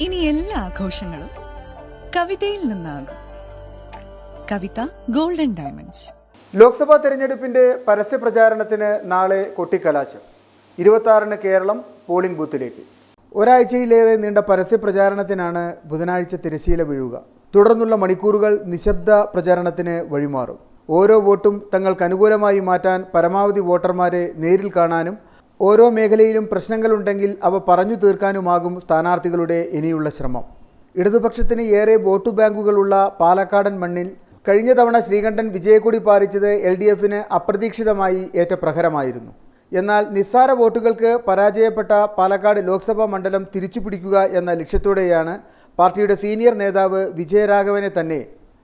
ഇനി എല്ലാ ആഘോഷങ്ങളും കവിതയിൽ നിന്നാകും. കവിത ഗോൾഡൻ ഡയമണ്ട്സ് ലോക്സഭാ തെരഞ്ഞെടുപ്പിന്റെ പരസ്യ പ്രചാരണത്തിന് നാളെ കൊട്ടിക്കലാശം. ഇരുപത്തി കേരളം പോളിംഗ് ബൂത്തിലേക്ക്. ഒരാഴ്ചയിലേറെ നീണ്ട പരസ്യ പ്രചാരണത്തിനാണ് ബുധനാഴ്ച തിരശ്ശീല വീഴുക. തുടർന്നുള്ള മണിക്കൂറുകൾ നിശബ്ദ പ്രചാരണത്തിന് വഴിമാറും. ഓരോ വോട്ടും തങ്ങൾക്ക് അനുകൂലമായി മാറ്റാൻ പരമാവധി വോട്ടർമാരെ നേരിൽ കാണാനും ഓരോ മേഖലയിലും പ്രശ്നങ്ങളുണ്ടെങ്കിൽ അവ പറഞ്ഞു തീർക്കാനുമാകും സ്ഥാനാർത്ഥികളുടെ ഇനിയുള്ള ശ്രമം. ഇടതുപക്ഷത്തിന് ഏറെ വോട്ട് ബാങ്കുകളുള്ള പാലക്കാടൻ മണ്ണിൽ കഴിഞ്ഞ തവണ ശ്രീകണ്ഠൻ വിജയക്കൊടി പാറിച്ചത് എൽ ഡി എഫിന് അപ്രതീക്ഷിതമായി ഏറ്റ പ്രഹരമായിരുന്നു. എന്നാൽ നിസ്സാര വോട്ടുകൾക്ക് പരാജയപ്പെട്ട പാലക്കാട് ലോക്സഭാ മണ്ഡലം തിരിച്ചുപിടിക്കുക എന്ന ലക്ഷ്യത്തോടെയാണ് പാർട്ടിയുടെ സീനിയർ നേതാവ് വിജയരാഘവനെ തന്നെ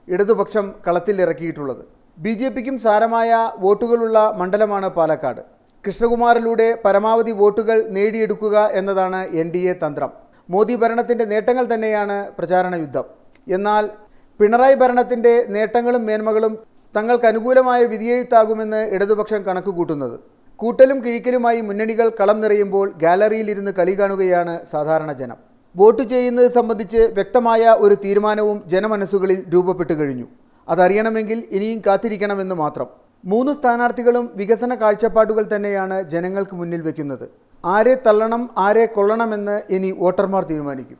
ഇടതുപക്ഷം കളത്തിലിറക്കിയിട്ടുള്ളത്. ബി ജെ പിക്കും സാരമായ വോട്ടുകളുള്ള മണ്ഡലമാണ് പാലക്കാട്. കൃഷ്ണകുമാറിലൂടെ പരമാവധി വോട്ടുകൾ നേടിയെടുക്കുക എന്നതാണ് എൻ ഡി എ തന്ത്രം. മോദി ഭരണത്തിന്റെ നേട്ടങ്ങൾ തന്നെയാണ് പ്രചാരണ യുദ്ധം. എന്നാൽ പിണറായി ഭരണത്തിന്റെ നേട്ടങ്ങളും മേന്മകളും തങ്ങൾക്ക് അനുകൂലമായ വിധിയെഴുത്താകുമെന്ന് ഇടതുപക്ഷം കണക്കുകൂട്ടുന്നത്. കൂട്ടലും കിഴിക്കലുമായി മുന്നണികൾ കളം നിറയുമ്പോൾ ഗാലറിയിലിരുന്ന് കളി കാണുകയാണ് സാധാരണ ജനം. വോട്ട് ചെയ്യുന്നത് സംബന്ധിച്ച് വ്യക്തമായ ഒരു തീരുമാനവും ജനമനസ്സുകളിൽ രൂപപ്പെട്ടു കഴിഞ്ഞു. അതറിയണമെങ്കിൽ ഇനിയും കാത്തിരിക്കണമെന്ന് മാത്രം. മൂന്ന് സ്ഥാനാർത്ഥികളും വികസന കാഴ്ചപ്പാടുകൾ തന്നെയാണ് ജനങ്ങൾക്ക് മുന്നിൽ വയ്ക്കുന്നത് ആരെ തള്ളണം ആരെ കൊള്ളണമെന്ന് ഇനി വോട്ടർമാർ തീരുമാനിക്കും.